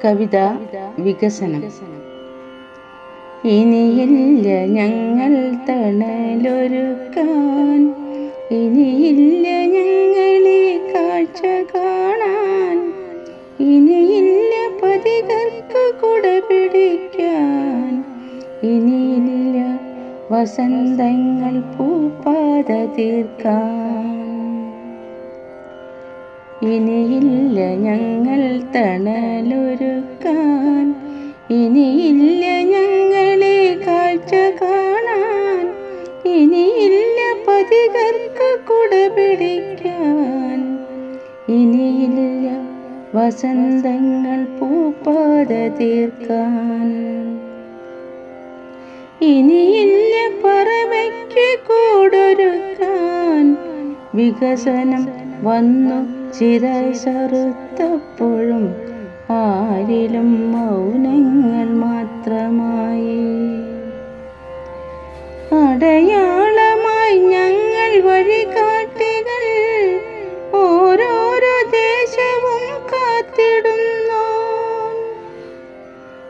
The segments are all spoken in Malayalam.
കവിത വികസനം. ഇനിയില്ല ഞങ്ങൾ തണലൊരുക്കാൻ ഇനിയില്ല ഞങ്ങളെ കാഴ്ച കാണാൻ ഇനിയില്ല പതികൾക്ക് കുട പിടിക്കാൻ ഇനിയില്ല വസന്തങ്ങൾ പൂപ്പാത തീർക്കാൻ. ഇനിയില്ല ഞങ്ങൾ തണലൊരുക്കാൻ. ഇനിയില്ല ഞങ്ങളെ കാഴ്ച കാണാൻ. ഇനിയില്ല പതികർക്ക് കുട പിടിക്കാൻ ഇനിയില്ല വസന്തങ്ങൾ പൂപ്പാത തീർക്കാൻ. ഇനിയില്ല പറവയ്ക്ക് കൂടൊരുക്കാൻ. വികസനം വന്നു ചിരസറുത്തപ്പോഴും ആരിലും മൗനങ്ങൾ മാത്രമായി. അടയാളമായി ഞങ്ങൾ വഴികാട്ടികൾ ഓരോരോ ദേശവും കാത്തിടുന്നു.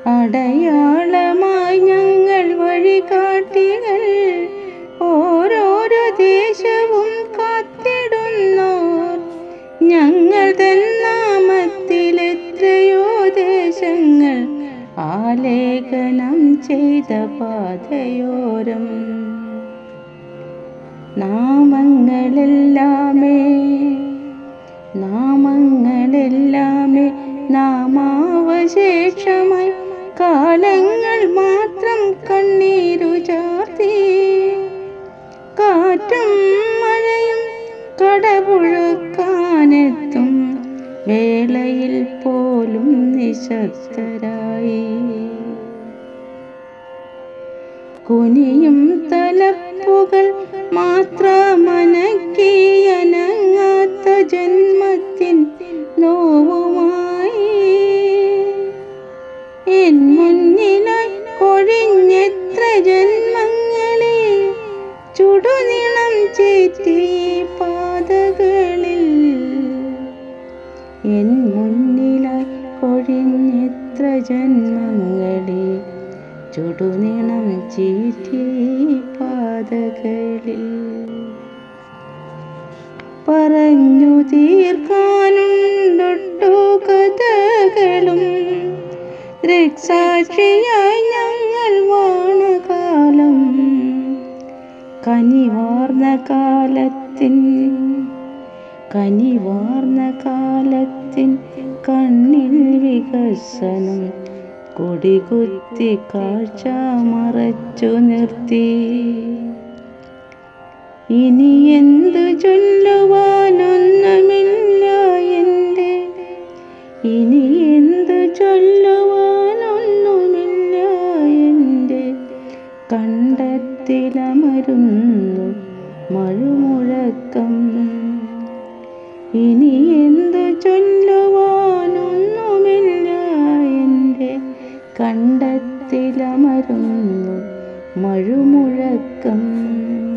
അടയാളമായി ഞങ്ങൾ വഴികാട്ടികൾ ഓരോരോ ദേശവും ദേശങ്ങൾ ആലേഖനം ചെയ്ത പാതയോരം. നാമങ്ങളെല്ലാമേ നാമങ്ങളെല്ലാമേ നാമാവശേഷമായി കാലങ്ങൾ മാത്രം കണ്ണീരു ചാർത്തി. കാറ്റും മഴയും കടപുഴക്കാനെത്തും വേളയിൽ പോലും നിശബ്ദരായി. കുനിയും തലപ്പുകൾ മാത്രമനക്കിയനങ്ങാത്ത ജന്മത്തിൻ നോവുമായി ജന്മങ്ങളെ ചുടുനിണം ചീറ്റി പാതകളിൽ പറഞ്ഞു തീർക്കാനുണ്ടൊട്ടു കഥകളും. ദൃക്സാക്ഷിയായി ഞങ്ങൾ വാണ കാലം കനിവാർന്ന കാലത്തിൻ കനിവാർന്ന കാലത്തിൻ കണ്ണിൽ വികസനം. കൊടികുത്തി കാഴ്ച മറച്ചു നിർത്തി. ഇനി എന്തു ചൊല്ലുവാനൊന്നുമില്ല എന്റെ ഇനി എന്തു ചൊല്ലുവാനൊന്നുമില്ല എന്റെ കണ്ടത്തിലമരുന്നു മഴുമുഴക്കം. ഇനി എന്തു 没人，没人跟